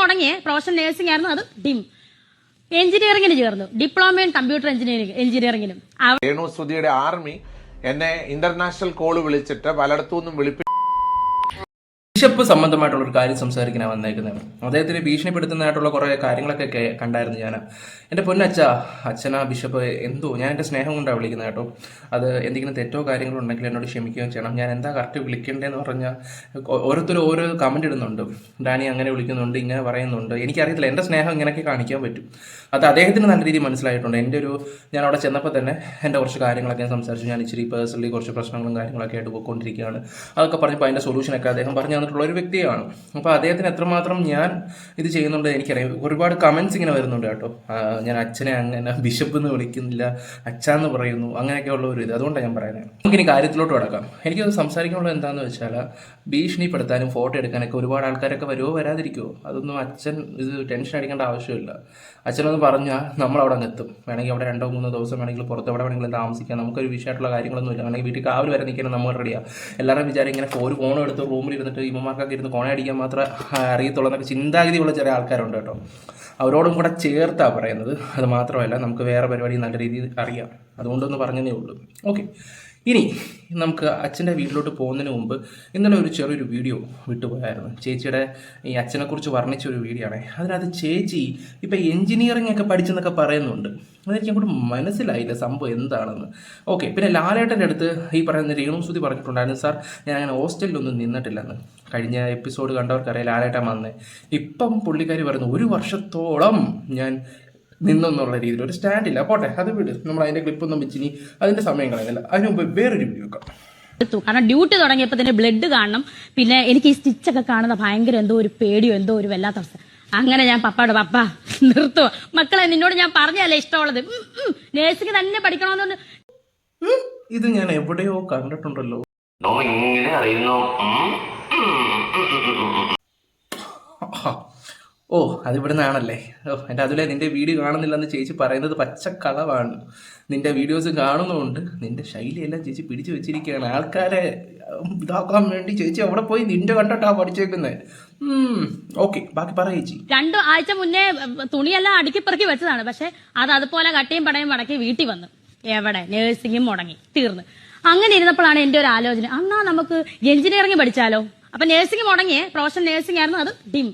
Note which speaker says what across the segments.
Speaker 1: മുടങ്ങിയ professional nursing ആയിരുന്നു അത് ഡിം. എഞ്ചിനീയറിംഗിന് ചേർന്നു. ഡിപ്ലോമ ഇൻ കമ്പ്യൂട്ടർ എഞ്ചിനീയറിംഗ് എഞ്ചിനീയറിംഗിനും
Speaker 2: ആർമി എന്നെ ഇന്റർനാഷണൽ കോൾ വിളിച്ചിട്ട് പലയിടത്തുനിന്നും വിളിപ്പി
Speaker 3: ബിഷപ്പ് സംബന്ധമായിട്ടുള്ള ഒരു കാര്യം സംസാരിക്കാനാണ് വന്നേക്കുന്നത് അദ്ദേഹത്തിന് ഭീഷണിപ്പെടുത്തുന്നതായിട്ടുള്ള കുറേ കാര്യങ്ങളൊക്കെ കണ്ടായിരുന്നു ഞാൻ. എന്റെ പൊന്നച്ഛ അച്ഛനാ ബിഷപ്പ് എന്തോ ഞാൻ എന്റെ സ്നേഹം കൊണ്ടാണ് വിളിക്കുന്നത് കേട്ടോ. അത് എന്തെങ്കിലും തെറ്റോ കാര്യങ്ങളോ ഉണ്ടെങ്കിൽ എന്നോട് ക്ഷമിക്കുകയും ചെയ്യണം. ഞാൻ എന്താ കറക്റ്റ് വിളിക്കേണ്ടതെന്ന് പറഞ്ഞാൽ ഓരോരുത്തരും ഓരോ കമന്റ് ഇടുന്നുണ്ട്. ഡാനി അങ്ങനെ വിളിക്കുന്നുണ്ട് ഇങ്ങനെ പറയുന്നുണ്ട്. എനിക്കറിയത്തില്ല എന്റെ സ്നേഹം ഇങ്ങനെയൊക്കെ കാണിക്കാൻ പറ്റും. അത് അദ്ദേഹത്തിന് നല്ല രീതിയിൽ മനസ്സിലായിട്ടുണ്ട്. എന്റെ ഒരു ഞാൻ അവിടെ ചെന്നപ്പോൾ തന്നെ എന്റെ കുറച്ച് കാര്യങ്ങളൊക്കെ സംസാരിച്ചു. ഞാൻ ഇച്ചിരി പേഴ്സണലി കുറച്ച് പ്രശ്നങ്ങളും കാര്യങ്ങളൊക്കെ ആയിട്ട് പോയിക്കൊണ്ടിരിക്കുകയാണ്. അതൊക്കെ പറഞ്ഞപ്പോൾ അതിന്റെ സൊല്യൂഷനൊക്കെ അദ്ദേഹം പറഞ്ഞു തന്നിട്ടുള്ള ഒരു വ്യക്തിയാണ് അപ്പോൾ അദ്ദേഹത്തിന് എത്രമാത്രം ഞാൻ ഇത് ചെയ്യുന്നുണ്ട് എനിക്കറിയാം. ഒരുപാട് കമൻസ് ഇങ്ങനെ വരുന്നുണ്ട് കേട്ടോ. ഞാൻ അച്ഛനെ അങ്ങനെ ബിഷപ്പ് എന്ന് വിളിക്കുന്നില്ല അച്ഛാന്ന് പറയുന്നു അങ്ങനെയൊക്കെ ഉള്ള ഒരു ഇത്. അതുകൊണ്ടാണ് ഞാൻ പറയുന്നത് നമുക്കിനി കാര്യത്തിലോട്ട് കിടക്കാം. എനിക്കത് സംസാരിക്കാനുള്ളത് എന്താണെന്ന് വെച്ചാൽ ഭീഷണിപ്പെടുത്താനും ഫോട്ടോ എടുക്കാനൊക്കെ ഒരുപാട് ആൾക്കാരൊക്കെ വരുമോ വരാതിരിക്കുമോ അതൊന്നും അച്ഛൻ ഇത് ടെൻഷൻ അടിക്കേണ്ട ആവശ്യമില്ല. അച്ഛനൊന്ന് പറഞ്ഞാൽ നമ്മൾ അവിടെ അങ്ങ് എത്തും. വേണമെങ്കിൽ അവിടെ രണ്ടോ മൂന്നോ ദിവസം വേണമെങ്കിൽ പുറത്ത് എവിടെ വേണമെങ്കിലും താമസിക്കാം. നമുക്ക് ഒരു വിഷയമായിട്ടുള്ള കാര്യങ്ങളൊന്നുമില്ല. വേണമെങ്കിൽ വീട്ടിൽ കാവൽ വരെ നിൽക്കണം നമ്മൾ റെഡിയാണ് എല്ലാവരും വിചാരം ഇങ്ങനെ ഒരു ഫോൺ എടുത്ത് റൂമിൽ ഇരുന്നിട്ട് ഇമ്മമാർക്കൊക്കെ ഇരുന്ന് കോണ അടിക്കാൻ മാത്രമേ അറിയത്തുള്ളൂ എന്നൊക്കെ ചിന്താഗതിയുള്ള ചില ആൾക്കാരുണ്ട് കേട്ടോ. അവരോടും കൂടെ ചേർത്താണ് പറയുന്നത്. അത് മാത്രമല്ല നമുക്ക് വേറെ പരിപാടി നല്ല രീതിയിൽ അറിയാം. അതുകൊണ്ടൊന്ന് പറഞ്ഞതേ ഉള്ളൂ. ഓക്കെ ഇനി നമുക്ക് അച്ഛന്റെ വീട്ടിലോട്ട് പോകുന്നതിന് മുമ്പ് ഇന്നലെ ഒരു ചെറിയൊരു വീഡിയോ വിട്ടുപോയായിരുന്നു ചേച്ചിയുടെ ഈ അച്ഛനെക്കുറിച്ച് വർണിച്ച ഒരു വീഡിയോ ആണ്. അതിനകത്ത് ചേച്ചി ഇപ്പം എഞ്ചിനീയറിംഗ് ഒക്കെ പഠിച്ചെന്നൊക്കെ പറയുന്നുണ്ട്. അതെനിക്ക് അങ്ങോട്ട് മനസ്സിലായില്ല സംഭവം എന്താണെന്ന്. ഓക്കെ പിന്നെ ലാലേട്ടന്റെ അടുത്ത് ഈ പറയുന്ന രേണുസുതി പറഞ്ഞിട്ടുണ്ടായിരുന്നു സാർ ഞാൻ അങ്ങനെ ഹോസ്റ്റലിലൊന്നും നിന്നിട്ടില്ലെന്ന്. കഴിഞ്ഞ എപ്പിസോഡ് കണ്ടവർക്കറിയാം ലാലേട്ടൻ വന്നേ. ഇപ്പം പുള്ളിക്കാരി പറയുന്നു ഒരു വർഷത്തോളം ഞാൻ നിന്നെന്നുള്ള രീതിയിൽ ഒരു സ്റ്റാൻഡില്ല പോട്ടെ അത് വിട്. നമ്മൾ അതിന്റെ ക്ലിപ്പ് ഒന്നും വെച്ചിനി അതിന്റെ സമയം കളയുന്നില്ല അതിന് മുമ്പ് വേറൊരു വീഡിയോ വെക്കാം.
Speaker 1: എടുത്തു. കാരണം ഡ്യൂട്ടി തുടങ്ങിയപ്പോൾ തന്നെ ബ്ലഡ് കാണണം. പിന്നെ എനിക്ക് ഈ സ്റ്റിച്ചൊക്കെ കാണുന്ന ഭയങ്കര എന്തോ ഒരു പേടിയോ എന്തോ ഒരു വല്ലാത്ത അവസ്ഥ. അങ്ങനെ ഞാൻ പപ്പാട് പപ്പ നിർത്തുക മക്കളെ നിന്നോട് ഞാൻ പറഞ്ഞല്ലേ ഇഷ്ടമുള്ളത്? നേഴ്സിംഗ് തന്നെ പഠിക്കണമെന്നുണ്ട്.
Speaker 3: ഇത് ഞാൻ എവിടെയോ കണ്ടിട്ടുണ്ടല്ലോ.
Speaker 4: നോ ഇങ്ങനെ അറിയുന്നു.
Speaker 3: ഓ അത് ഇവിടുന്നാണല്ലേ ഓ എന്റെ അതിലെ നിന്റെ വീഡിയോ കാണുന്നില്ലെന്ന് ചേച്ചി പറയുന്നത് പച്ചക്കളവാണ്. നിന്റെ വീഡിയോസ് കാണുന്നതുകൊണ്ട് നിന്റെ ശൈലിയെല്ലാം ചേച്ചി പിടിച്ചു വെച്ചിരിക്കുകയാണ്. ആൾക്കാരെ ഇതാക്കാൻ വേണ്ടി ചേച്ചി അവിടെ പോയി നിന്റെ കണ്ടിട്ടാ പഠിച്ചേക്കുന്നത് ഓക്കെ ബാക്കി പറ ചേച്ചി.
Speaker 1: രണ്ടു ആഴ്ച മുന്നേ തുണിയെല്ലാം അടുക്കി പെറുക്കി വെച്ചതാണ്. പക്ഷെ അത് അതുപോലെ കട്ടിയും പടയും മടക്കി വീട്ടിൽ വന്നു. എവിടെ? നേഴ്സിംഗും മുടങ്ങി തീർന്നു. അങ്ങനെ ഇരുന്നപ്പോഴാണ് എന്റെ ഒരു ആലോചന. അന്നാ നമുക്ക് എഞ്ചിനീയറിംഗ് പഠിച്ചാലോ? അപ്പൊ നേഴ്സിംഗ് മുടങ്ങിയേ. പ്രൊഫഷണൽ നേഴ്സിംഗ് ആയിരുന്നു അത് ഡിം.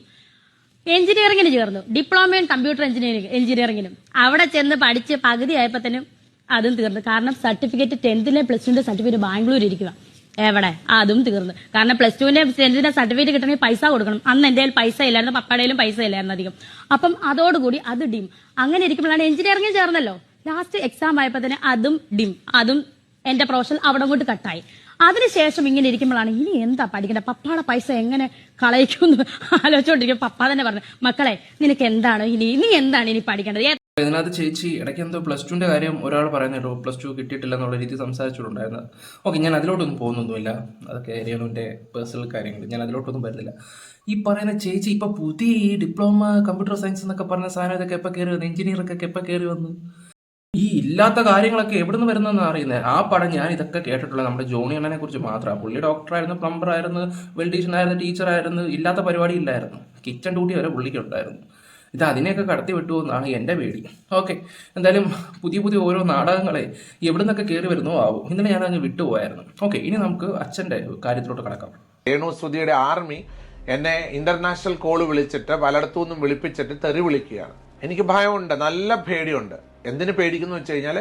Speaker 1: എഞ്ചിനീയറിംഗിന് ചേർന്നു. ഡിപ്ലോമ ഇൻ കമ്പ്യൂട്ടർ എഞ്ചിനീയറിംഗ് എഞ്ചിനീയറിംഗിനും. അവിടെ ചെന്ന് പഠിച്ച് പകുതി ആയപ്പോഴത്തേനും അതും തീർന്നു. കാരണം സർട്ടിഫിക്കറ്റ് ടെൻത്തിലെ പ്ലസ് ടുവിന്റെ സർട്ടിഫിക്കറ്റ് ബാംഗ്ലൂർ ഇരിക്കുക എവിടെ? അതും തീർന്നു. കാരണം പ്ലസ് ടുവിന്റെ ടെൻത്തിന്റെ സർട്ടിഫിക്കറ്റ് കിട്ടണമെങ്കിൽ പൈസ കൊടുക്കണം. അന്ന് കയ്യിൽ പൈസ ഇല്ലായിരുന്നു പപ്പയുടെയിലും പൈസ ഇല്ലായിരുന്നു അധികം. അപ്പം അതോടുകൂടി അത് ഡിം. അങ്ങനെ ഇരിക്കുമ്പോഴാണ് എഞ്ചിനീയറിംഗ് ചേർന്നല്ലോ. ലാസ്റ്റ് എക്സാം ആയപ്പോൾ തന്നെ അതും ഡിം. അതും എന്റെ പ്രൊഫഷൻ അവിടെ കൊണ്ട് കട്ടായി അതിനുശേഷം ഇങ്ങനെ ഇരിക്കുമ്പോഴാണ് ഇനി എന്താ പഠിക്കേണ്ടത്? പപ്പാടെ പൈസ എങ്ങനെ കളയിക്കുമെന്ന് ആലോചിച്ചോണ്ടിരിക്കും പപ്പ തന്നെ പറഞ്ഞു മക്കളെ നിനക്ക് എന്താണ് ഇനി? ഇനി എന്താണ് ഇനി പഠിക്കേണ്ടത്?
Speaker 3: ഇതിനകത്ത് ചേച്ചി ഇടയ്ക്ക് എന്തോ പ്ലസ് ടുവിന്റെ കാര്യം ഒരാൾ പറയുന്നുണ്ടോ. പ്ലസ് ടു കിട്ടിയിട്ടില്ല എന്നുള്ള രീതി സംസാരിച്ചിട്ടുണ്ടായിരുന്നത് ഓക്കെ ഞാൻ അതിലോട്ടൊന്നും പോകുന്നൊന്നുമില്ല. അതൊക്കെ രേണുവിന്റെ പേഴ്സണൽ കാര്യങ്ങൾ ഞാൻ അതിലോട്ടൊന്നും വരുന്നില്ല. ഈ പറയുന്ന ചേച്ചി ഇപ്പൊ പുതിയ ഈ ഡിപ്ലോമ കമ്പ്യൂട്ടർ സയൻസ് എന്നൊക്കെ പറഞ്ഞ സാധനം ഇതൊക്കെ എപ്പോൾ കയറി വന്നു? എഞ്ചിനീയറൊക്കെ എപ്പോൾ കയറി വന്നു? ഈ ഇല്ലാത്ത കാര്യങ്ങളൊക്കെ എവിടെ നിന്ന് വരുന്നതെന്ന് അറിയുന്നത് ആ പടം ഞാൻ ഇതൊക്കെ കേട്ടിട്ടുള്ളത് നമ്മുടെ ജോണി അണ്ണനെ കുറിച്ച് മാത്രമാണ് പുള്ളി ഡോക്ടറായിരുന്നു പ്ലംബർ ആയിരുന്നു ടീച്ചർ ആയിരുന്നു ഇല്ലാത്ത പരിപാടി ഇല്ലായിരുന്നു. കിച്ചൺ ഡ്യൂട്ടി വരെ പുള്ളിക്ക് ഉണ്ടായിരുന്നു. ഇത് അതിനെയൊക്കെ കടത്തി വിട്ടു എന്നാണ് എന്റെ പേടി. ഓക്കെ എന്തായാലും പുതിയ പുതിയ ഓരോ നാടകങ്ങളെ എവിടുന്നൊക്കെ കയറി വരുന്നോ ആവും. ഇന്നലെ ഞാൻ അങ്ങ് വിട്ടുപോയായിരുന്നു ഓക്കെ ഇനി നമുക്ക് അച്ഛന്റെ കാര്യത്തിലോട്ട് കടക്കാം.
Speaker 2: രേണു സുധിയുടെ ആർമി എന്നെ ഇന്റർനാഷണൽ കോൾ വിളിച്ചിട്ട് പലയിടത്തുനിന്നും വിളിപ്പിച്ചിട്ട് തെറി വിളിക്കുകയാണ്. എനിക്ക് ഭയമുണ്ട് നല്ല പേടിയുണ്ട്. എന്തിനു പേടിക്കുന്നു വെച്ച് കഴിഞ്ഞാൽ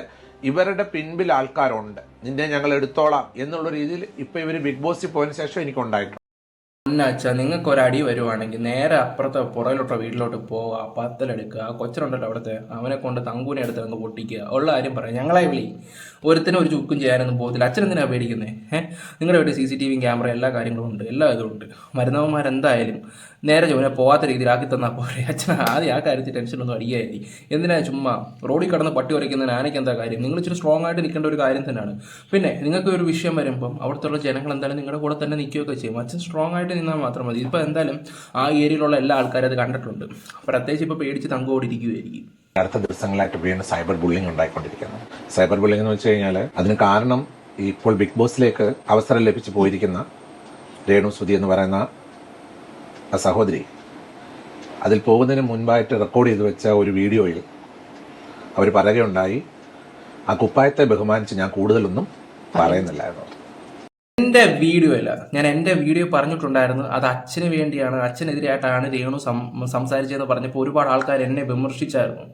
Speaker 2: ഇവരുടെ പിൻപിൽ ആൾക്കാരുണ്ട്. നിന്നെ ഞങ്ങൾ എടുത്തോളാം എന്നുള്ള രീതിയിൽ ഇപ്പൊ ഇവർ ബിഗ് ബോസിൽ പോയതിനു ശേഷം എനിക്ക് ഉണ്ടായിട്ടുണ്ട്
Speaker 3: നിങ്ങൾക്ക് ഒരടി വരുവാണെങ്കിൽ നേരെ അപ്പുറത്തെ പുറകിലോട്ടോ വീട്ടിലോട്ട് പോവുക പത്തലെടുക്കുക കൊച്ചനുണ്ടല്ലോ അവിടുത്തെ അവനെ കൊണ്ട് തങ്കൂനെ എടുത്ത് അങ്ങ് പൊട്ടിക്കുക ഉള്ള കാര്യം പറയാം. ഞങ്ങളെ വിളി. ഒരുത്തിനും ഒരു ചുക്കും ചെയ്യാനൊന്നും പോകത്തില്ല. അച്ഛൻ എന്തിനാണ് പേടിക്കുന്നത് ഏഹ് നിങ്ങളുടെ വീട്ടിൽ C C T V camera എല്ലാ കാര്യങ്ങളും ഉണ്ട്. എല്ലാ ഇതും ഉണ്ട്. മരുന്നവന്മാരെന്തായാലും നേരെ ചുമനെ പോകാത്ത രീതിയിൽ ആക്കി തന്നാൽ പോരെ. അച്ഛൻ ആദ്യം ആ കാര്യത്തിൽ ടെൻഷനൊന്നും അടിയായി എന്തിനാ ചുമ്മാ റോഡിൽ കടന്ന് പട്ടി ഉരയ്ക്കുന്നതിന് ആനയ്ക്ക് എന്താ കാര്യം? നിങ്ങൾ ഇച്ചിരി സ്ട്രോങ് ആയിട്ട് നിൽക്കേണ്ട ഒരു കാര്യം തന്നെയാണ്. പിന്നെ നിങ്ങൾക്ക് ഒരു വിഷയം വരുമ്പം അവിടുത്തെ ജനങ്ങൾ എന്തായാലും നിങ്ങളുടെ കൂടെ തന്നെ നിൽക്കുകയൊക്കെ ചെയ്യും. അച്ഛൻ സ്ട്രോങ് ആയിട്ട് നിന്നാൽ മാത്രം മതി. ഇപ്പം എന്തായാലും ആ ഏരിയയിലുള്ള എല്ലാ ആൾക്കാരും അത് കണ്ടിട്ടുണ്ട്. പ്രത്യേകിച്ച് ഇപ്പോൾ പേടിച്ച് തങ്കോടിരിക്കുകയായിരിക്കും
Speaker 2: അടുത്ത ദിവസങ്ങളായിട്ട് വീണ്ടും സൈബർ ബുള്ളിങ് ഉണ്ടായിക്കൊണ്ടിരിക്കുന്നത് സൈബർ ബുള്ളിംഗ് എന്ന് വെച്ച് കഴിഞ്ഞാൽ അതിന് കാരണം ഇപ്പോൾ ബിഗ് ബോസിലേക്ക് അവസരം ലഭിച്ചു പോയിരിക്കുന്ന രേണു സുധി എന്ന് പറയുന്ന ആ സഹോദരി. അതിൽ പോകുന്നതിന് മുൻപായിട്ട് റെക്കോർഡ് ചെയ്തു വെച്ച ഒരു വീഡിയോയിൽ അവർ പറയുകയുണ്ടായി ആ കുപ്പായത്തെ ബഹുമാനിച്ച് ഞാൻ കൂടുതലൊന്നും പറയുന്നില്ലായിരുന്നു.
Speaker 3: എന്റെ വീഡിയോ അല്ല ഞാൻ എന്റെ വീഡിയോ പറഞ്ഞിട്ടുണ്ടായിരുന്നു അത് അച്ഛന് വേണ്ടിയാണ് അച്ഛനെതിരായിട്ടാണ് രേണു സംസാരിച്ചതെന്ന് പറഞ്ഞപ്പോൾ ഒരുപാട് ആൾക്കാർ എന്നെ വിമർശിച്ചായിരുന്നു.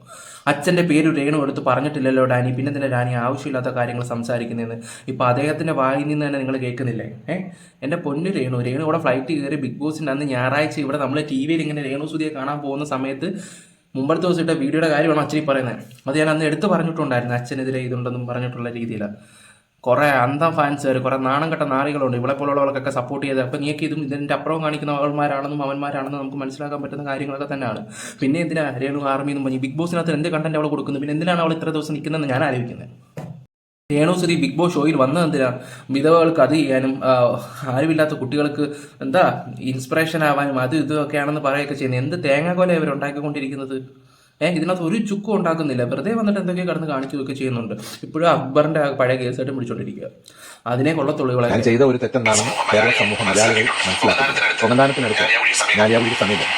Speaker 3: അച്ഛന്റെ പേര് രേണു എടുത്ത് പറഞ്ഞിട്ടില്ലല്ലോ ഡാനി പിന്നെ തന്നെ ഡാനി ആവശ്യമില്ലാത്ത കാര്യങ്ങൾ സംസാരിക്കുന്നതെന്ന്? ഇപ്പൊ അദ്ദേഹത്തിന്റെ വായിൽ നിന്ന് തന്നെ നിങ്ങൾ കേൾക്കുന്നില്ലേ? ഏഹ് എന്റെ പൊന്നു രേണു രേണു ഇവിടെ ഫ്ലൈറ്റ് കയറി ബിഗ് ബോസിന്റെ അന്ന് ഞായറാഴ്ച ഇവിടെ നമ്മൾ ടി വിയിൽ ഇങ്ങനെ രേണു സുതിയെ കാണാൻ പോകുന്ന സമയത്ത് മുമ്പത്തെ ദിവസം ഇട്ട വീഡിയോയുടെ കാര്യമാണ് അച്ഛനീ പറയുന്നത്. അത് ഞാൻ അന്ന് എടുത്ത് പറഞ്ഞിട്ടുണ്ടായിരുന്നു അച്ഛനെതിരെ ഇതുണ്ടെന്നും പറഞ്ഞിട്ടുള്ള രീതിയിലാണ് കുറെ അന്തം ഫാൻസുകാർ കുറെ നാണം കെട്ട നാറികളുണ്ട്. ഇവിടെ പോലുള്ളവർക്കൊക്കെ സപ്പോർട്ട് ചെയ്ത് അപ്പം നീക്ക് ഇതും ഇതിന്റെ അപ്പുറം കാണിക്കുന്ന അവന്മാരാണെന്നും അവന്മാരാണെന്നും നമുക്ക് മനസ്സിലാക്കാൻ പറ്റുന്ന കാര്യങ്ങളൊക്കെ തന്നെയാണ്. പിന്നെ എന്തിനാ രേണു ആർമി എന്നും പറഞ്ഞ് ബിഗ് ബോസിനകത്ത് എന്ത് കണ്ടന്റ് അവൾ കൊടുക്കുന്നു? പിന്നെ എന്തിനാണ് അവൾ ഇത്ര ദിവസം നിൽക്കുന്നതെന്ന് ഞാൻ ആലോചിക്കുന്നത് രേണു ബിഗ് ബോസ് ഷോയിൽ വന്നത് എന്തിനാ? വിധവകൾക്ക് അത് ചെയ്യാനും ആരുമില്ലാത്ത കുട്ടികൾക്ക് എന്താ ഇൻസ്പിറേഷൻ ആവാനും അത് ഇതൊക്കെയാണെന്ന് പറയുകയൊക്കെ ചെയ്യുന്നത്. എന്ത് തേങ്ങാക്കൊല ഇവർ ഉണ്ടാക്കിക്കൊണ്ടിരിക്കുന്നത്? ഏഹ് ഇതിനകത്ത് ഒരു ചുക്കും ഉണ്ടാക്കുന്നില്ല. വെറുതെ വന്നിട്ട് എന്തൊക്കെയോ കടന്ന് കാണിക്കുകയൊക്കെ ചെയ്യുന്നുണ്ട്. ഇപ്പോഴും അക്ബറിന്റെ പഴയ കേസായിട്ട് പിടിച്ചോണ്ടിരിക്കുക. അതിനെ കൊള്ളത്തുള്ളൂ ഇവളെ
Speaker 2: ചെയ്ത ഒരു തെറ്റെന്താണെന്ന് കേരള സമൂഹം മലയാളികൾ മനസ്സിലാക്കി സമീപം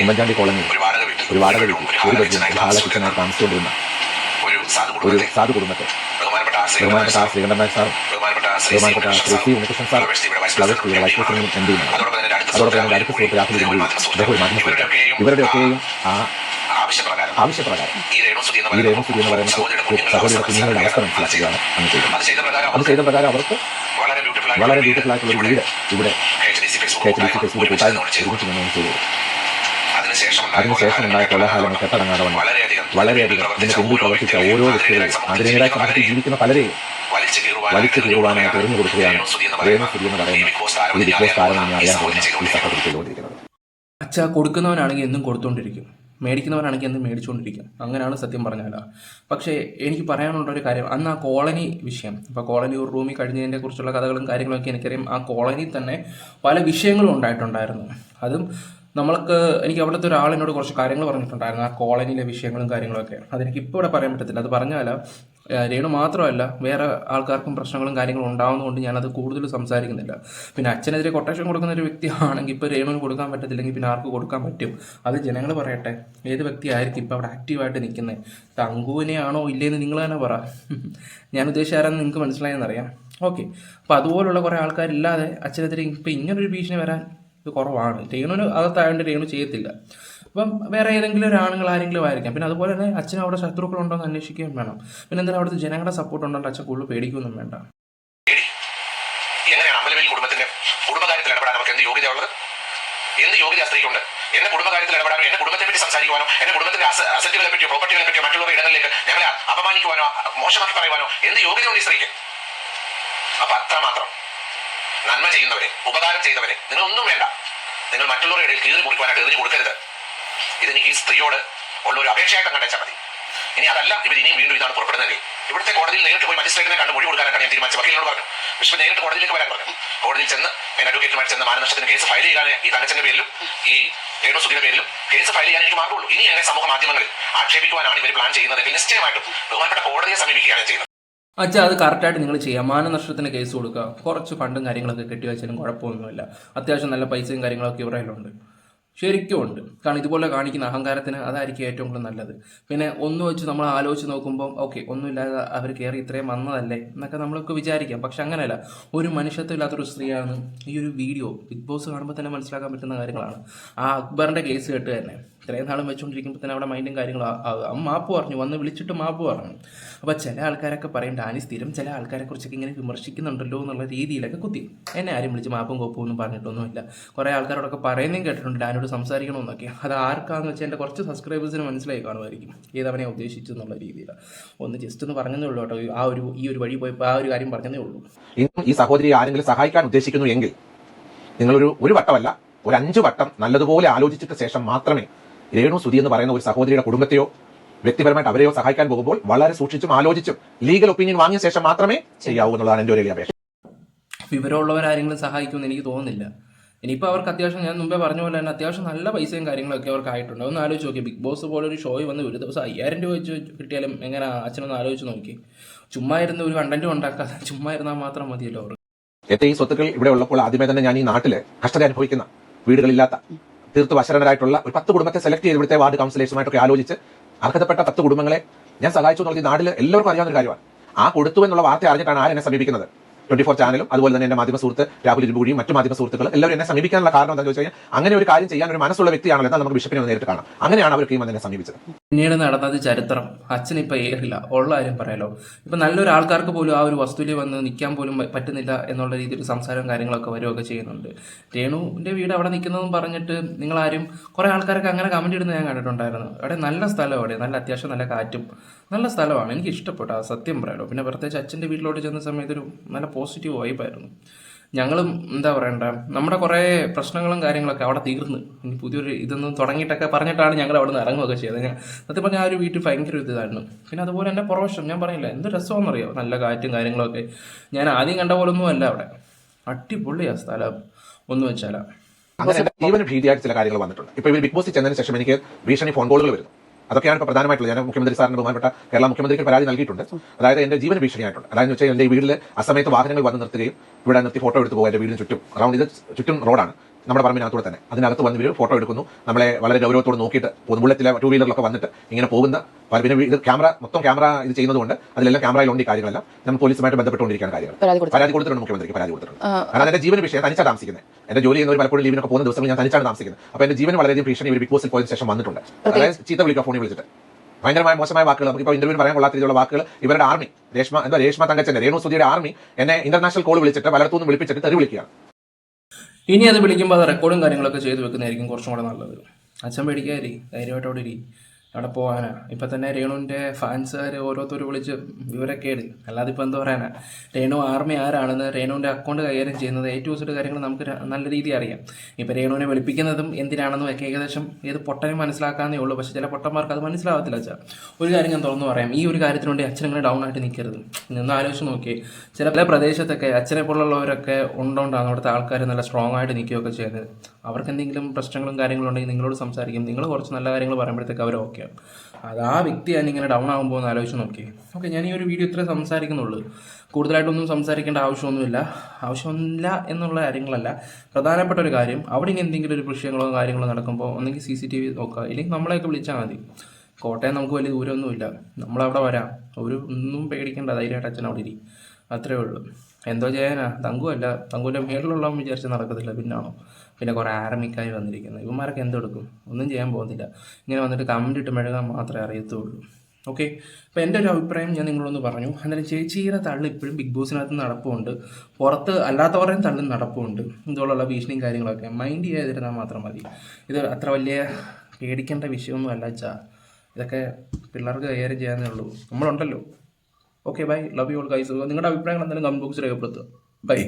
Speaker 4: ഉമ്മൻചാണ്ടി കോളനി ഒരു വാടക വീട്ടിൽ
Speaker 2: ഒരു ഒരു ബെഡ്റൂം ഒരു ഹാള കിച്ചനായി താമസിച്ചുകൊണ്ടിരുന്ന
Speaker 4: ഒരു സാധു
Speaker 2: ഒരു
Speaker 4: കുടുംബത്തെ ബഹുമാനപ്പെട്ട ആ
Speaker 2: സാറും
Speaker 4: ബഹുമാനപ്പെട്ട ശ്രീ സി. ഉണ്ണികൃഷ്ണൻ ഫ്ലവേഴ്സ് ടിവിയുടെ വൈസ് പ്രസിഡന്റ്
Speaker 2: എം ഡിയുമാണ്
Speaker 4: അതോടൊപ്പം തന്നെ അടുത്ത
Speaker 2: അടുത്ത സുഹൃത്ത് രാഹുൽ സുഹൃത്ത് ഇവരുടെയൊക്കെയും ആ
Speaker 4: ആവശ്യപ്രകാരം. ഈ രേഖ സ്ഥിതി എന്ന്
Speaker 2: പറയുന്നത് രേണുസുതി എന്ന് പറയുന്ന സഹോദരിയുടെ കുഞ്ഞുങ്ങളുടെ അവസ്ഥ മനസ്സിലാക്കുകയാണ് അങ്ങ് ചെയ്യുന്നത്
Speaker 4: അത് ചെയ്ത പ്രകാരം
Speaker 2: അത് പ്രകാരം അവർക്ക്
Speaker 4: വളരെ ബ്യൂട്ടിഫുൾ
Speaker 2: വളരെ ബ്യൂട്ടിഫുൾ ആയിട്ടുള്ള ഒരു വീട് ഇവിടെ
Speaker 4: ഫേസ്ബുക്ക്
Speaker 2: കൂട്ടായ്മ
Speaker 4: ചെയ്തു
Speaker 2: ഒരുമിച്ച് നിന്നുകൊണ്ട് ചെയ്തു.
Speaker 4: അതിനുശേഷം
Speaker 2: ഉണ്ടായ കൊലഹാലങ്ങൾ കെട്ടടങ്ങാതെ വന്നു. വളരെയധികം ഇതിന് പിന്നിൽ പ്രവർത്തിച്ച ഓരോ വ്യക്തികളെയും അതിനിടെ സമൂഹത്തിൽ ജീവിക്കുന്ന പലരെയും
Speaker 4: വലിച്ചു
Speaker 2: കീറുവാനായിട്ട് എറിഞ്ഞു കൊടുക്കുകയാണ്. രേണു സുധി എന്ന് പറയുന്ന ഈ ബിഗ് ബോസ് താരം എന്ന് അറിയാൻ പോകുന്ന ഈ സഹോദരി
Speaker 3: അച്ഛ കൊടുക്കുന്നവനാണെങ്കിൽ എന്നും കൊടുത്തോണ്ടിരിക്കും. മേടിക്കുന്നവനാണെങ്കിൽ എന്ന് മേടിച്ചുകൊണ്ടിരിക്കും? അങ്ങനെയാണ് സത്യം പറഞ്ഞാൽ പക്ഷേ എനിക്ക് പറയാനുള്ള ഒരു കാര്യം അന്ന് ആ കോളനി വിഷയം ഇപ്പോൾ കോളനി ഒരു റൂമിൽ കഴിഞ്ഞതിനെ കുറിച്ചുള്ള കഥകളും കാര്യങ്ങളൊക്കെ എനിക്കറിയാം. ആ കോളനി തന്നെ പല വിഷയങ്ങളും ഉണ്ടായിട്ടുണ്ടായിരുന്നു. അതും നമ്മൾക്ക് എനിക്ക് അവിടുത്തെ ഒരാളിനോട് കുറച്ച് കാര്യങ്ങൾ പറഞ്ഞിട്ടുണ്ടായിരുന്നു ആ കോളനിയിലെ വിഷയങ്ങളും കാര്യങ്ങളൊക്കെ. അതെനിക്ക് ഇപ്പോൾ ഇവിടെ പറയാൻ പറ്റത്തില്ല. അത് പറഞ്ഞാൽ രേണു മാത്രമല്ല വേറെ ആൾക്കാർക്കും പ്രശ്നങ്ങളും കാര്യങ്ങളും ഉണ്ടാവുന്നതുകൊണ്ട് ഞാനത് കൂടുതൽ സംസാരിക്കുന്നില്ല. പിന്നെ അച്ഛനെതിരെ കൊട്ടേഷൻ കൊടുക്കുന്ന ഒരു വ്യക്തി ആണെങ്കിൽ ഇപ്പോൾ രേണുവിന് കൊടുക്കാൻ പറ്റത്തില്ലെങ്കിൽ പിന്നെ ആർക്ക് കൊടുക്കാൻ പറ്റും? അത് ജനങ്ങൾ പറയട്ടെ. ഏത് വ്യക്തിയായിരിക്കും ഇപ്പോൾ അവിടെ ആക്റ്റീവായിട്ട് നിൽക്കുന്നത് തങ്കുവിനെയാണോ ഇല്ലേന്ന് നിങ്ങൾ തന്നെ പറ. ഞാൻ ഉദ്ദേശിച്ച ആരാന്ന് നിങ്ങൾക്ക് മനസ്സിലായെന്നറിയാം ഓക്കെ. അപ്പോൾ അതുപോലുള്ള കുറേ ആൾക്കാരില്ലാതെ അച്ഛനെതിരെ ഇപ്പോൾ ഇങ്ങനൊരു ഭീഷണി വരാൻ ഇത് കുറവാണ്. രേണുവിന് അകത്തായതുകൊണ്ട് രേണു ചെയ്യത്തില്ല. അപ്പം വേറെ ഏതെങ്കിലും ഒരു ആരെങ്കിലും ആയിരിക്കാം. പിന്നെ അതുപോലെ തന്നെ അച്ഛൻ അവിടെ ശത്രുക്കളുണ്ടോ എന്ന് അന്വേഷിക്കുകയും വേണം. പിന്നെ എന്തായാലും അവിടുത്തെ ജനങ്ങളുടെ സപ്പോർട്ട് ഉണ്ടോ അച്ഛൻ കൂടുതൽ പേടിക്കൊന്നും വേണ്ട.
Speaker 4: എങ്ങനെയാണ് അമ്പലവേൽ കുടുംബത്തിന്റെ കുടുംബകാര്യത്തിൽ ഇടപെടാൻ അവർക്ക് എന്ത് യോഗ്യതയുള്ളത്? എന്ത് യോഗ്യത സ്ത്രീക്കുണ്ട്? എന്റെ കുടുംബകാര്യത്തിൽ ഇടപെടാനോ എന്റെ കുടുംബത്തെ പറ്റി സംസാരിക്കുവാനോ എന്റെ കുടുംബത്തിന്റെ അസ- അസറ്റുകളെ പറ്റിയോ പ്രോപ്പർട്ടികളെ പറ്റിയോ മറ്റുള്ള ഇടങ്ങളിലേക്ക് ഞങ്ങളെ അപമാനിക്കുവാനോ മോശമാക്കി പറയുവാനോ എന്ത് യോഗ്യതയുണ്ട് ഈ സ്ത്രീക്ക്? അപ്പൊ അത്രമാത്രം. നന്മ ചെയ്യുന്നവരെ ഉപകാരം ചെയ്തവരെ നിങ്ങൾ ഒന്നും വേണ്ട. നിങ്ങൾ മറ്റുള്ളവരുടെ ഇടയിൽ കീറി മുറിക്കുവാനായിട്ട് എറിഞ്ഞു കൊടുക്കരുത്. ഇതെനിക്ക് ഈ സ്ത്രീയോട് ഉള്ള ഒരു അപേക്ഷയായിട്ട് കണ്ടേച്ചാൽ മതി. ഇനി അതല്ല ഇവർ ഇനിയും വീണ്ടും ഇതാണ് പുറപ്പെടുന്നത് ഇവിടുത്തെ കോടതിയിൽ നേരിട്ട് പോയി മജിസ്ട്രേറ്റിനെ കണ്ട് മൊഴി കൊടുക്കാനാണ് ഞാൻ തീരുമാനിച്ചത് വക്കീലിനോട് പറഞ്ഞു. വിശ്വ നേരിട്ട് കോടതിയിലേക്ക് വരാൻ പറഞ്ഞു. കോടതിയിൽ ചെന്ന് ഞാൻ അഡ്വക്കേറ്റുമായിട്ട് ചെന്ന് മാനനഷ്ടത്തിന് കേസ് ഫയൽ ചെയ്യാൻ ഈ തങ്കച്ചന്റെ പേരിലും ഈ രേണു സുധിയുടെ പേരിലും കേസ് ഫയൽ ചെയ്യാൻ എനിക്ക് മാർഗമുള്ളൂ ഇനി എന്നെ സമൂഹ മാധ്യമങ്ങളിൽ ആക്ഷേപിക്കുവാനാണ് ഇവർ പ്ലാൻ ചെയ്യുന്നത് നിശ്ചയമായിട്ടും ബഹുമാനപ്പെട്ട കോടതിയെ സമീപിക്കുകയാണ് ചെയ്യുന്നത്.
Speaker 3: അച്ഛാ അത് കറക്റ്റായിട്ട് നിങ്ങൾ ചെയ്യാം. മാനനഷ്ടത്തിന് കേസ് കൊടുക്കുക. കുറച്ച് ഫണ്ടും കാര്യങ്ങളൊക്കെ കെട്ടിവെച്ചാലും കുഴപ്പമൊന്നുമില്ല. അത്യാവശ്യം നല്ല പൈസയും കാര്യങ്ങളൊക്കെ ഇവരുടെ കയ്യിലുണ്ട്. ശരിക്കും ഉണ്ട്. കാരണം ഇതുപോലെ കാണിക്കുന്ന അഹങ്കാരത്തിന് അതായിരിക്കും ഏറ്റവും കൂടുതൽ നല്ലത്. പിന്നെ ഒന്ന് വെച്ച് നമ്മൾ ആലോചിച്ച് നോക്കുമ്പോൾ ഓക്കെ ഒന്നുമില്ലാതെ അവർ കയറി ഇത്രയും വന്നതല്ലേ എന്നൊക്കെ നമ്മളൊക്കെ വിചാരിക്കാം. പക്ഷെ അങ്ങനെയല്ല. ഒരു മനുഷ്യത്വം ഇല്ലാത്തൊരു സ്ത്രീയാണ് ഈ ഒരു വീഡിയോ ബിഗ് ബോസ് കാണുമ്പോൾ തന്നെ മനസ്സിലാക്കാൻ പറ്റുന്ന കാര്യങ്ങളാണ്. ആ അക്ബറിന്റെ കേസ് കേട്ട് തന്നെ. ഇത്രയും നാളും വെച്ചുകൊണ്ടിരിക്കുമ്പോൾ തന്നെ അവിടെ മൈൻഡും കാര്യങ്ങളും ആ മാപ്പ് പറഞ്ഞു. വന്ന് വിളിച്ചിട്ട് മാപ്പ് പറഞ്ഞു. അപ്പോൾ ചില ആൾക്കാരൊക്കെ പറയും ഡാനി സ്ഥിരം ചില ആൾക്കാരെ കുറിച്ചൊക്കെ ഇങ്ങനെ വിമർശിക്കുന്നുണ്ടല്ലോ എന്നുള്ള രീതിയിലൊക്കെ കുത്തി. എന്നെ ആരും വിളിച്ച് മാപ്പും കോപ്പും ഒന്നും പറഞ്ഞിട്ടൊന്നുമില്ല. കുറേ ആൾക്കാരോടൊക്കെ പറയുന്നതും കേട്ടിട്ടുണ്ട്. ഡാനിയോട് സംസാരിക്കണമെന്നൊക്കെ. അത് ആർക്കാന്ന് വെച്ചാൽ എന്റെ കുറച്ച് സബ്സ്ക്രൈബേഴ്സിന് മനസ്സിലായി കാണുമായിരിക്കും. ഏതവനെ ഉദ്ദേശിച്ചു എന്നുള്ള രീതിയിൽ ഒന്ന് ജസ്റ്റ് ഒന്ന് പറഞ്ഞതേ ഉള്ളൂ കേട്ടോ. ആ ഒരു ഈ ഒരു വഴി പോയപ്പോൾ ആ ഒരു കാര്യം പറഞ്ഞതേ ഉള്ളൂ.
Speaker 2: ഇന്നും ഈ സഹോദരി ആരെങ്കിലും സഹായിക്കാൻ ഉദ്ദേശിക്കുന്നു എങ്കിൽ നിങ്ങളൊരു ഒരു വട്ടമല്ല ഒരു അഞ്ചു വട്ടം നല്ലതുപോലെ ആലോചിച്ചിട്ട് ശേഷം മാത്രമേ രേണു സുതി എന്ന് പറയുന്ന ഒരു സഹോദരിയുടെ കുടുംബത്തെയോ വ്യക്തിപരമായിട്ട് അവരെയോ സഹായിക്കാൻ പോകുമ്പോൾ വളരെ സൂക്ഷിച്ചും ആലോചിച്ചും ലീഗൽ ഒപ്പീനിയൻ വാങ്ങിയ ശേഷം മാത്രമേ ചെയ്യാവൂ എന്നുള്ളതാണ് എന്റെ ഒരു വലിയ അപേക്ഷ
Speaker 3: വിവരമുള്ളവരാരെങ്കിലും സഹായിക്കുമെന്ന് എനിക്ക് തോന്നുന്നില്ല. ഇനിയിപ്പോൾ അവർക്ക് അത്യാവശ്യം ഞാൻ മുമ്പേ പറഞ്ഞ പോലെ തന്നെ അത്യാവശ്യം നല്ല പൈസയും കാര്യങ്ങളൊക്കെ അവർക്ക് ആയിട്ടുണ്ട്. ഒന്ന് ആലോചിച്ച് നോക്കി. ബിഗ് ബോസ് പോലെ ഒരു ഷോയിൽ വന്ന് ഒരു ദിവസം അയ്യായിരം രൂപ വെച്ച് കിട്ടിയാലും എങ്ങനെ അച്ഛനൊന്ന് ആലോചിച്ച് നോക്കി. ചുമ്മാ ഇരുന്ന് ഒരു കണ്ടന്റ് ഉണ്ടാക്കാതെ ചുമ്മാ ഇരുന്നാൽ മാത്രം മതിയല്ലോ അവർക്ക്.
Speaker 2: എന്റെ ഈ സ്വത്തുക്കൾ ഇവിടെ ഉള്ളപ്പോൾ ആദ്യമേ തന്നെ ഞാൻ ഈ നാട്ടിൽ കഷ്ടത അനുഭവിക്കുന്ന വീടുകളില്ലാത്ത തീർത്ത് അശരണരായിട്ടുള്ള ഒരു പത്ത് കുടുംബത്തെ സെലക്ട് ചെയ്ത് ഇവിടുത്തെ വാർഡ് കൗൺസിലേഴ്സുമായിട്ടൊക്കെ ആലോചിച്ച് അർഹതപ്പെട്ട പത്ത് കുടുംബങ്ങളെ ഞാൻ സഹായിച്ചു എന്നുള്ളത് ഈ നാട്ടിൽ എല്ലാവർക്കും അറിയാവുന്ന ഒരു കാര്യമാണ്. ആ കൊടുത്തു എന്നുള്ള വാർത്ത അറിഞ്ഞിട്ടാണ് ആരെന്നെ സമീപിക്കുന്നത്. ട്വന്റി ഫോർ ചാനലും അതുപോലെ തന്നെ എന്റെ മാധ്യമ സുഹൃത്ത് രാഹുൽ ഇരുമ്പൂടിയും മറ്റു മാധ്യമ സുഹൃത്തുക്കൾ എല്ലാവരും എന്നെ സമീപിക്കാനുള്ള കാരണം എന്താണെന്ന് ചോദിച്ചു കഴിഞ്ഞാൽ അങ്ങനെ ഒരു കാര്യം ചെയ്യാൻ ഒരു മനസ്സുള്ള വ്യക്തിയാണല്ലോ എന്നാൽ നമുക്ക് ബിഷപ്പിനെ നേരിട്ട് കാണാം. അങ്ങനെയാണ് അവർക്ക് എന്നെ സമീപിച്ചത്.
Speaker 3: പിന്നീട് നടന്നത് ചരിത്രം. അച്ഛൻ ഇപ്പൊ ഏറില്ല. ഉള്ള കാര്യം പറയാലോ. ഇപ്പൊ നല്ലൊരു ആൾക്കാർക്ക് പോലും ആ ഒരു വസ്തുവിൽ വന്ന് നിൽക്കാൻ പോലും പറ്റുന്നില്ല എന്നുള്ള രീതിയിൽ സംസാരവും കാര്യങ്ങളൊക്കെ വരികയൊക്കെ ചെയ്യുന്നുണ്ട്. രേണുവിന്റെ വീട് അവിടെ നിൽക്കുന്നതെന്ന് പറഞ്ഞിട്ട് നിങ്ങൾ ആരും കുറെ ആൾക്കാരൊക്കെ അങ്ങനെ കമന്റ് ഇടുന്നത് ഞാൻ കണ്ടിട്ടുണ്ടായിരുന്നു. അവിടെ നല്ല സ്ഥലം അവിടെ. നല്ല അത്യാവശ്യം നല്ല കാറ്റും. നല്ല സ്ഥലമാണ്. എനിക്ക് ഇഷ്ടപ്പെട്ടു ആ സത്യം പറയാലോ. പിന്നെ പ്രത്യേകിച്ച് അച്ഛന്റെ വീട്ടിലോട്ട് ചെന്ന സമയത്തൊരു നല്ല പോസിറ്റീവ് വൈബായിരുന്നു ഞങ്ങളും എന്താ പറയണ്ട നമ്മുടെ കുറേ പ്രശ്നങ്ങളും കാര്യങ്ങളൊക്കെ അവിടെ തീർന്ന്. ഇനി പുതിയൊരു ഇതൊന്നും തുടങ്ങിയിട്ടൊക്കെ പറഞ്ഞിട്ടാണ് ഞങ്ങൾ അവിടെ നിന്ന് ഇറങ്ങുകയൊക്കെ ചെയ്തത്. ഞാൻ സത്യം പറഞ്ഞാൽ ആ ഒരു വീട്ടിൽ ഭയങ്കര ഒരു ഇതായിരുന്നു. പിന്നെ അതുപോലെ തന്നെ പുറവശം ഞാൻ പറയില്ല എന്ത് രസമെന്നറിയോ നല്ല കാറ്റും കാര്യങ്ങളൊക്കെ. ഞാൻ ആദ്യം കണ്ട പോലൊന്നും അല്ല അവിടെ. അടിപൊളിയാ സ്ഥലം. ഒന്ന് വെച്ചാലാ.
Speaker 2: അങ്ങനെ ജീവന് ഭീതിയായിട്ട് ചില കാര്യങ്ങൾ വന്നിട്ടുണ്ട്. ഇപ്പൊ ഇവർ ബിഗ് ബോസ് ചെന്നതിന് ശേഷം എനിക്ക് ഭീഷണി ഫോൺ കോളുകൾ വരുന്നു. അതൊക്കെയാണ് ഇപ്പോൾ പ്രധാനമായിട്ടുള്ളത്. ഞാൻ മുഖ്യമന്ത്രി സാറിന് ബഹുമാനപ്പെട്ട കേരള മുഖ്യമന്ത്രിക്ക് പരാതി നൽകിയിട്ടുണ്ട്. അതായത് എന്റെ ജീവന ഭീഷണിയായിട്ടുണ്ട്. അതായത് വെച്ചാൽ എന്റെ വീട്ടിൽ അസമയത്ത് വാഹനങ്ങൾ വന്ന് നിർത്തുകയും ഇവിടെ നിർത്തി ഫോട്ടോ എടുത്ത് പോകാൻ എന്റെ വീടിന് ചുറ്റും. അറൗണ്ട് ഇത് ചുറ്റും റോഡാണ്. നമ്മുടെ പറമ്പിനകത്തൂടെ തന്നെ. അതിനകത്ത് വന്ന് ഇവർ ഫോട്ടോ എടുക്കുന്നു. നമ്മളെ വളരെ ഗൗരവത്തോട് നോക്കിയിട്ട് ബുള്ളറ്റിലെ ടൂ വീലറിലൊക്കെ വന്നിട്ട് ഇങ്ങനെ പോകുന്ന പിന്നെ ഇത് ക്യാമറ മൊത്തം ക്യാമറ ഇത് ചെയ്യുന്നതുകൊണ്ട് അതിലെല്ലാം ക്യാമറയിലുണ്ട് ഈ കാര്യങ്ങളെല്ലാം. നമ്മൾ പോലീസുമായിട്ട് ബന്ധപ്പെട്ടുകൊണ്ടിരിക്കുകയാണ് കാര്യങ്ങൾ.
Speaker 5: പരാതി
Speaker 2: കൊടുത്തിട്ടുണ്ട്. മുഖ്യമന്ത്രിക്ക് പരാതി കൊടുത്തിട്ടുണ്ട്. കാരണം എന്റെ ജീവന വിഷയം തനിച്ചാണ് താമസിക്കുന്നത്. എന്റെ ജോലി ചെയ്യുന്നവർ പലപ്പോഴും ലീവിനൊക്കെ പോകുന്ന ദിവസങ്ങൾ ഞാൻ തനിച്ചാണ് താമസിക്കുന്നത്. അപ്പൊ എന്റെ ജീവൻ വളരെയധികം ഭീഷണി ഒരു ബിഗ് ബോസിൽ പോയതിനു ശേഷം വന്നിട്ടുണ്ട്. അതായത് ചീത്ത വിളിക്കുക ഫോണിൽ വിളിച്ചിട്ട്. ഭയങ്കരമായ മോശമായ വാക്കുകൾ നമുക്ക് ഇപ്പോൾ ഇന്റർവ്യൂ പറയാൻ കൊള്ളാത്ത രീതിയിലുള്ള വാക്കുകൾ ഇവരുടെ ആർമി രേഷ്മ എന്താ രേഷ്മ തങ്കച്ചന്റെ രേണു സുധിയുടെ ആർമി എന്നെ ഇന്റർനാഷണൽ കോൾ വിളിച്ചിട്ട് പലയിടത്തുനിന്ന് വിളിപ്പിച്ചിട്ട് തെറി വിളിക്കുകയാണ്.
Speaker 3: ഇനി അത് വിളിക്കുമ്പോൾ അത് റെക്കോർഡും കാര്യങ്ങളൊക്കെ ചെയ്ത് വെക്കുന്നതായിരിക്കും കുറച്ചും കൂടെ നല്ലത്. അച്ഛൻ പേടിക്കാതിരി ധൈര്യമായിട്ട് അവിടെ ഇരി. അവിടെ പോകാനാ. ഇപ്പം തന്നെ രേണുവിന്റെ ഫാൻസുകാർ ഓരോരുത്തർ വിളിച്ച് വിവരക്കേട് അല്ലാതെ ഇപ്പം എന്താ പറയാനാ? രേണു ആർമി ആരാണെന്ന് രേണുവിന്റെ അക്കൗണ്ട് കൈകാര്യം ചെയ്യുന്നത് എ ടു കാര്യങ്ങൾ നമുക്ക് നല്ല രീതിയിൽ അറിയാം. ഇപ്പം രേണുവിനെ വിളിപ്പിക്കുന്നതും എന്തിനാണെന്നും ഒക്കെ ഏകദേശം ഏത് പൊട്ടനെ മനസ്സിലാക്കാന്നേ ഉള്ളൂ. പക്ഷേ ചില പൊട്ടന്മാർക്ക് അത് മനസ്സിലാവത്തില്ല അച്ഛാ. ഒരു കാര്യം ഞാൻ തുറന്നു പറയാം. ഈ ഒരു കാര്യത്തിന് വേണ്ടി അച്ഛൻ ഇങ്ങനെ ഡൗൺ ആയിട്ട് നിൽക്കരുത് നിന്ന് ആലോചിച്ച് നോക്കിയേ. ചില പല പ്രദേശത്തൊക്കെ അച്ഛനെ പോലുള്ളവരൊക്കെ ഉണ്ടോണ്ടാണ് അവിടുത്തെ ആൾക്കാർ നല്ല സ്ട്രോങ് ആയിട്ട് നിൽക്കുകയൊക്കെ ചെയ്യുന്നത്. അവർക്ക് എന്തെങ്കിലും പ്രശ്നങ്ങളും കാര്യങ്ങളും ഉണ്ടെങ്കിൽ നിങ്ങളോട് സംസാരിക്കും. നിങ്ങൾ കുറച്ച് നല്ല കാര്യങ്ങൾ പറയുമ്പോഴത്തേക്ക് അവർ ഓക്കെ അത് ആ വ്യക്തി ഇങ്ങനെ ഡൗൺ ആകുമ്പോൾ എന്ന് ആലോചിച്ച് നോക്കി ഓക്കെ ഞാൻ ഈ ഒരു വീഡിയോ ഇത്രേ സംസാരിക്കുന്നുള്ളൂ. കൂടുതലായിട്ടൊന്നും സംസാരിക്കേണ്ട ആവശ്യമൊന്നുമില്ല. ആവശ്യമില്ല എന്നുള്ള കാര്യങ്ങളല്ല. പ്രധാനപ്പെട്ട ഒരു കാര്യം അവിടെ ഇനി എന്തെങ്കിലും ഒരു വിഷയങ്ങളോ കാര്യങ്ങളോ നടക്കുമ്പോൾ ഒന്നെങ്കിൽ സി സി ടി വി നോക്കുക. ഇല്ലെങ്കിൽ നമ്മളെയൊക്കെ വിളിച്ചാൽ മതി. കോട്ടയം നമുക്ക് വലിയ ദൂരമൊന്നുമില്ല. നമ്മളവിടെ വരാം. ഒരു ഒന്നും പേടിക്കേണ്ട ധൈര്യമായിട്ട് അച്ഛൻ അവിടെ ഇരിക്കും അത്രേ ഉള്ളൂ. എന്തോ ചെയ്യാനാ? തങ്കുവല്ല. തങ്കുവിന്റെ മേളിലുള്ളവൻ വിചാരിച്ച് നടക്കത്തില്ല. പിന്നാണോ? പിന്നെ കുറേ ആർമിക്കാർ വന്നിരിക്കുന്നത് ഇവന്മാരൊക്കെ എന്തെടുക്കും? ഒന്നും ചെയ്യാൻ പോകുന്നില്ല. ഇങ്ങനെ വന്നിട്ട് കമന്റ് ഇട്ട് മെഴുകാൻ മാത്രമേ അറിയത്തുള്ളൂ. ഓക്കെ അപ്പോൾ എന്റെ ഒരു അഭിപ്രായം ഞാൻ നിങ്ങളൊന്ന് പറഞ്ഞു. അന്നേരം ചേച്ചിയുടെ തള്ളു ഇപ്പോഴും ബിഗ് ബോസിനകത്ത് നടപ്പുണ്ട്. പുറത്ത് അല്ലാത്തവരുടെയും തള്ളും നടപ്പുണ്ട്. ഇതുപോലുള്ള ഭീഷണിയും കാര്യങ്ങളൊക്കെ മൈൻഡ് ചെയ്യാതിരുന്നാൽ മാത്രം മതി. ഇത് അത്ര വലിയ പേടിക്കേണ്ട വിഷയമൊന്നും അല്ല ചാ ഇതൊക്കെ പിള്ളേർക്ക് കൈകാര്യം ചെയ്യാനേ ഉള്ളൂ. നമ്മളുണ്ടല്ലോ. Okay bye love you all guys നിങ്ങളുടെ അഭിപ്രായങ്ങൾ എന്തെങ്കിലും കമന്റ് ബോക്സിൽ രേഖപ്പെടുത്തുക. ബൈ